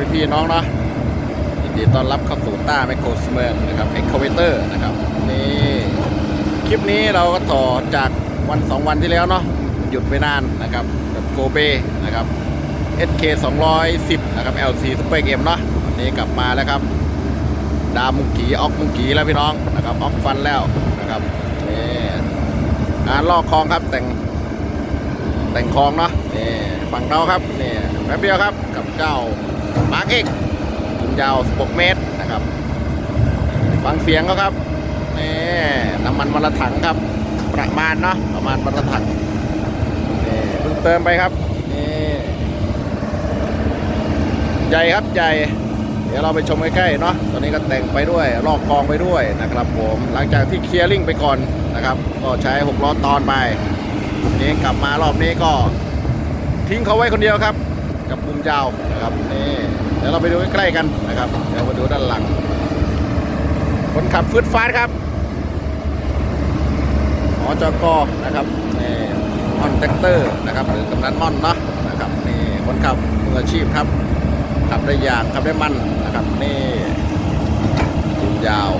ื่อนๆพี่ๆน้องเนาะยินดีต้อนรับเข้าสู่ต้าไมโครสเมืองนะครับเอ็กคาเวเตอร์นะครับนี่คลิปนี้เราก็ต่อจากวัน 2 วันที่แล้วเนาะหยุดไปนานนะครับกับโกเบนะครับ SK 210 นะครับ LC Super Game เนาะวันนี้กลับมาแล้วครับ ดามุงกีออกมุงกีแล้วพี่น้องนะครับออกฟันแล้วนะครับนี่งานลอกคลองครับแต่งแต่งคลองเนาะนี่ฝั่งเราครับนี่แป๊บเดียวครับกับเจ้า มาร์กเอกยาว 16 เมตรนะครับ ฟังเสียงเขาครับนี่น้ำมันวันละถังครับ ประมาณเนาะประมาณวันละถังนี่เพิ่งเติมไปครับนี่ใหญ่ครับใหญ่เดี๋ยวเราไปชมใกล้ๆเนาะตอนนี้ก็แต่งไปด้วยลอกคลองไปด้วยนะครับผมหลังจากที่เคลียร์ลิงไปก่อนนะครับ ก็ใช้6ล้อตอนไปนี่กลับมารอบนี้ก็ทิ้งเขาไว้คนเดียวครับ กับมุมยาวนะครับนี่เดี๋ยวเราไปดูใกล้ๆกันนะครับเดี๋ยวมาดูด้านหลัง คนขับฟืดฟาดครับหอจกนะครับนี่มอนแท็กเตอร์นะครับหรือกำนันม่อนเนาะนะครับนี่คนขับมืออาชีพครับ ขับได้อย่างขับได้มั่นนะครับนี่มุมยาว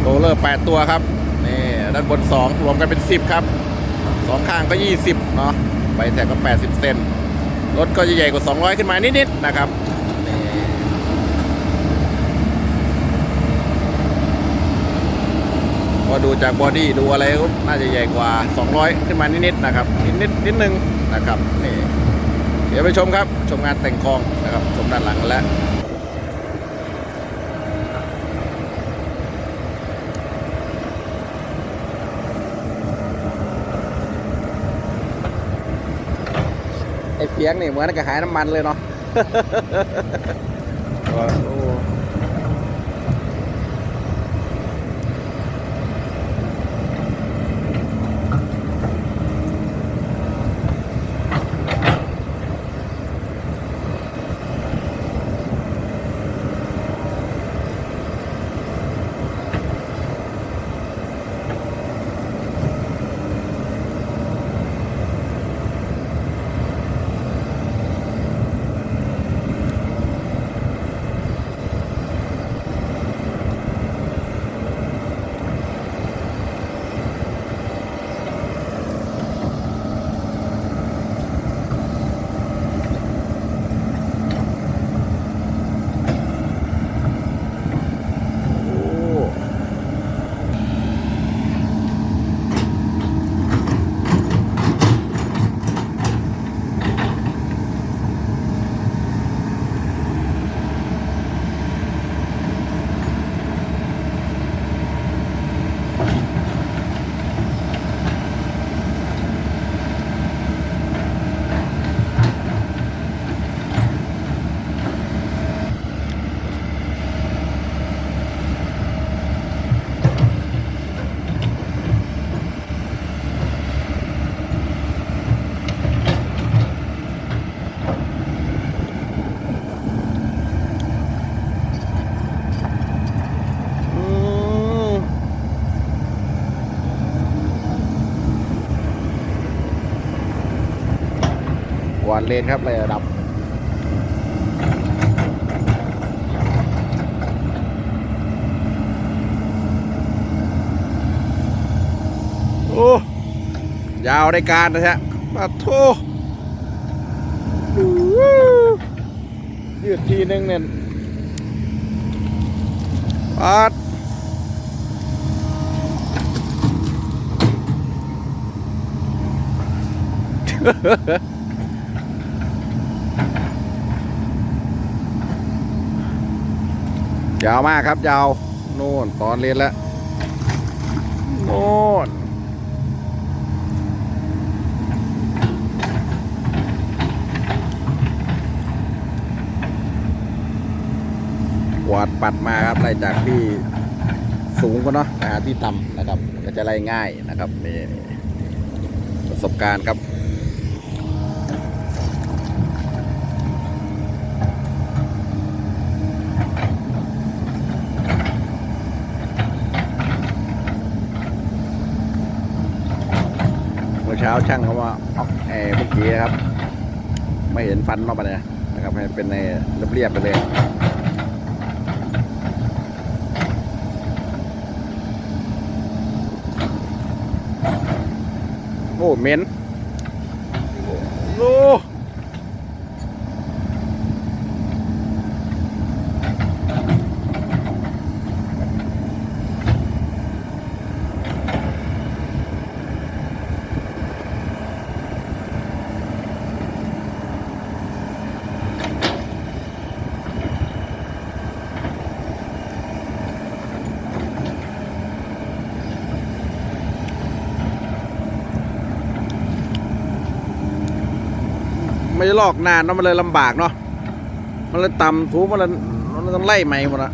โรลเลอร์ 8 ตัวครับนี่ด้านบน 2 รวมกันเป็น 10 ครับ 2 ข้างก็ 20 เนาะ ใบแท็กก็ 80 เซนรถก็จะใหญ่กว่า 200 ขึ้นมานิดๆนะครับพอดูจากบอดี้ดูอะไรก็น่าจะใหญ่กว่า 200 ขึ้นมานิดๆนะครับ นิดๆนิดนึงนะครับนี่เดี๋ยวไปชมครับ ชมงานแต่งคองนะครับชมด้านหลังกันแล้ว เฟียงนี่เหมือนกับหายน้ำมันเลยเนาะ โอ้โอ้อืม กวาดเลนครับเลยระดับโอ้ยาวในการนะฮะมาโทยืดทีนึงเนี่ยปัด ยาวมากครับยาวโน่นตอนเรียนแล้วโน่นกวาดปัดมาครับไล่จากที่สูงกว่าเนาะไปหาที่ต่ำนะครับ ก็จะไล่ง่ายนะครับนี่ประสบการณ์ครับ มื่อเช้าช่างเขาว่าออกแอร์เมื่อกี้นะครับ ไม่เห็นฟันเนาะปะเนี่ยนะครับให้เป็นในเรียบๆไปเลยโอ้เหม็นโอ้ ไม่ได้ลอกนานเนาะมันเลยลำบากเนาะมันเลยต่ำถูมันเลยมันเลยต้องไล่ใหม่หมดละ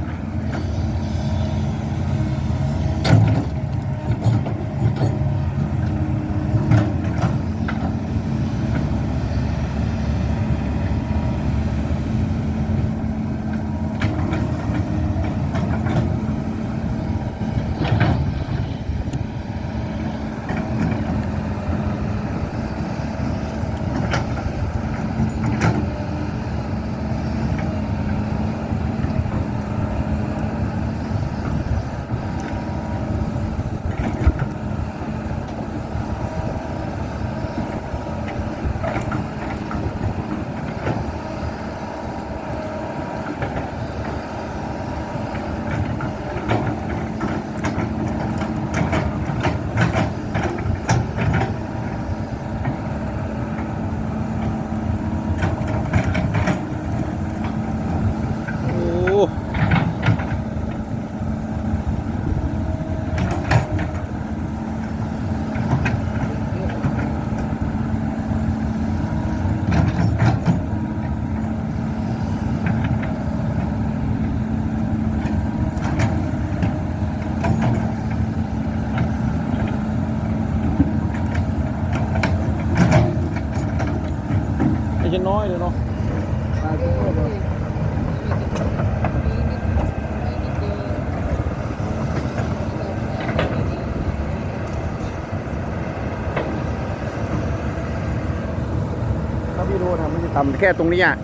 ทำแค่ตรงนี้อะ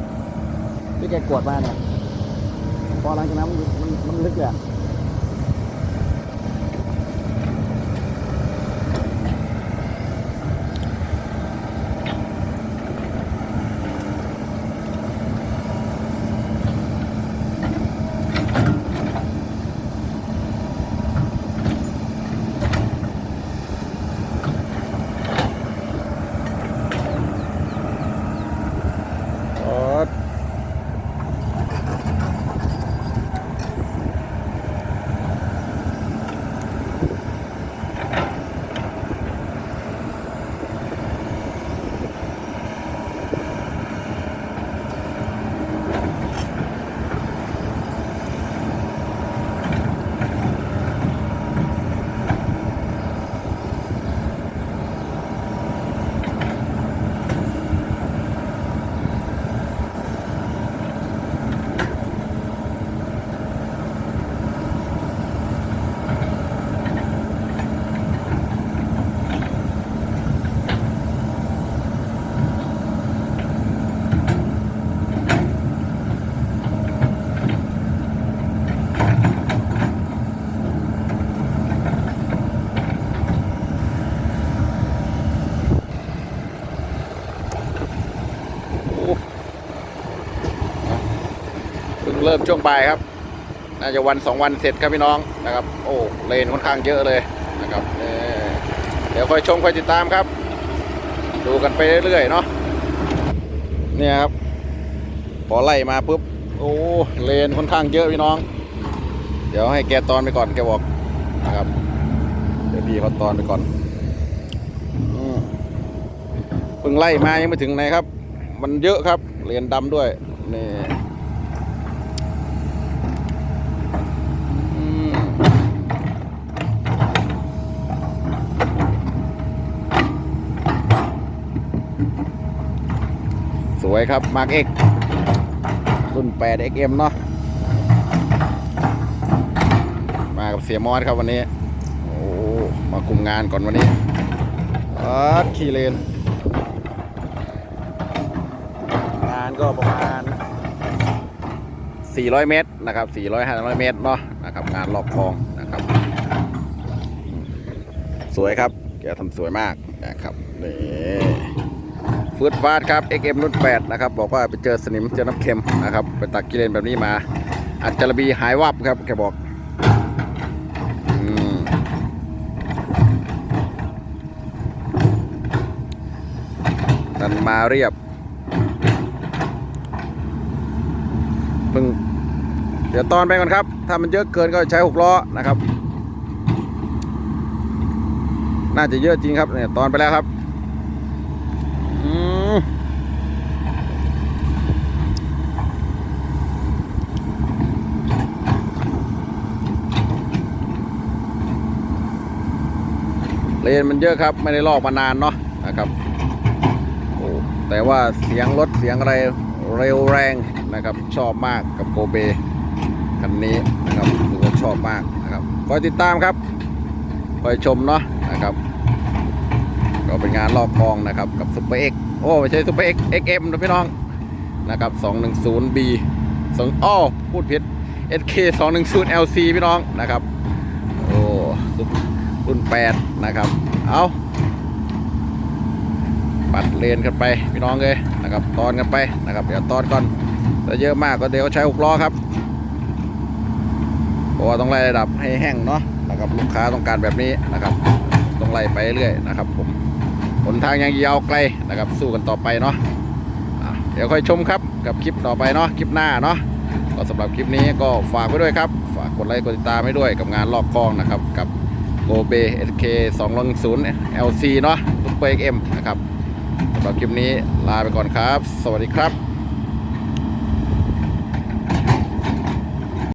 ที่แกกวดมาเนี่ยพอหลังจากนั้นมันมันมันลึกเลย เริ่มช่วงบ่ายครับ น่าจะวันสองวันเสร็จครับพี่น้องนะครับ โอ้เลนค่อนข้างเยอะเลยนะครับเเดี๋ยวคอยชมคอยติดตามครับ ดูกันไปเรื่อยๆเนาะเนี่ยครับพอไล่มาปุ๊บโอ้เลนค่อนข้างเยอะพี่น้อง เดี๋ยวให้แกตอนไปก่อนแกบอกนะครับเดี๋ยวพี่เขาตอนไปก่อนเพิ่งไล่มายังไม่ถึงไหนครับ มันเยอะครับเลนดำด้วยนี่ วยครับมาร์กเอ็กรุ่น 8 XM เนาะมากับเสียมอสครับวันนี้ โอ้มาคุมงานก่อนวันนี้อขี่เลนก็ประมาณ 400 เมตรนะครับ 400 500 เมตรเนาะนะครับงานรอบคลองนะครับ สวยครับแกทำสวยมากนะครับนี่ ฟืดฟาดครับ XM รุ่น8นะครับบอกว่าไปเจอสนิมเจอน้ำเค็มนะครับไปตักกิเลนแบบนี้มา อัจจารบีหายวับครับแกบอกอมดันมาเรียบเพิ่งเดี๋ยวตอนไปก่อนครับ ถ้ามันเยอะเกินก็ใช้หกล้อนะครับ น่าจะเยอะจริงครับเนี่ยตอนไปแล้วครับ เลนมันเยอะครับ ไม่ได้ลอกมานานเนาะนะครับโอ้แต่ว่าเสียงรถเสียงอะไรเร็วแรงนะครับ ชอบมากกับโกเบคันนี้นะครับถือว่าชอบมากนะครับคอยติดตามครับคอยชมเนาะนะครับ ก็เป็นงานลอกคลองนะครับกับซุปเปอร์เอ็กโอ้ไม่ใช่ซุปเปอร์เอ็กเอ็กเอ็มนะพี่น้องนะครับ 210B สองอ้อพูดผิด SK 210 LC พี่น้องนะครับ โอ้ รุ่น 8 นะครับ เอาปัดเลนกันไปพี่น้องเลยนะครับตอนกันไปนะครับ เดี๋ยวตอนก่อนถ้าเยอะมากก็เดี๋ยวใช้6ล้อครับเพราะว่าต้องไล่ระดับให้แห้งเนาะนะครับลูกค้าต้องการแบบนี้นะครับ ต้องไล่ไปเรื่อยนะครับผมหนทางยังยาวไกลนะครับ สู้กันต่อไปเนาะะเดี๋ยวค่อยชมครับกับคลิปต่อไปเนาะคลิปหน้าเนาะก็สำหรับคลิปนี้ก็ฝากไว้ด้วยครับ ฝากกดไลค์กดติดตามให้ด้วยกับงานลอกกล้องนะครับกับ โกเบ SK 210 LC เนาะซุปเปอร์ XM นะครับสำหรับคลิปนี้ลาไปก่อนครับ สวัสดีครับ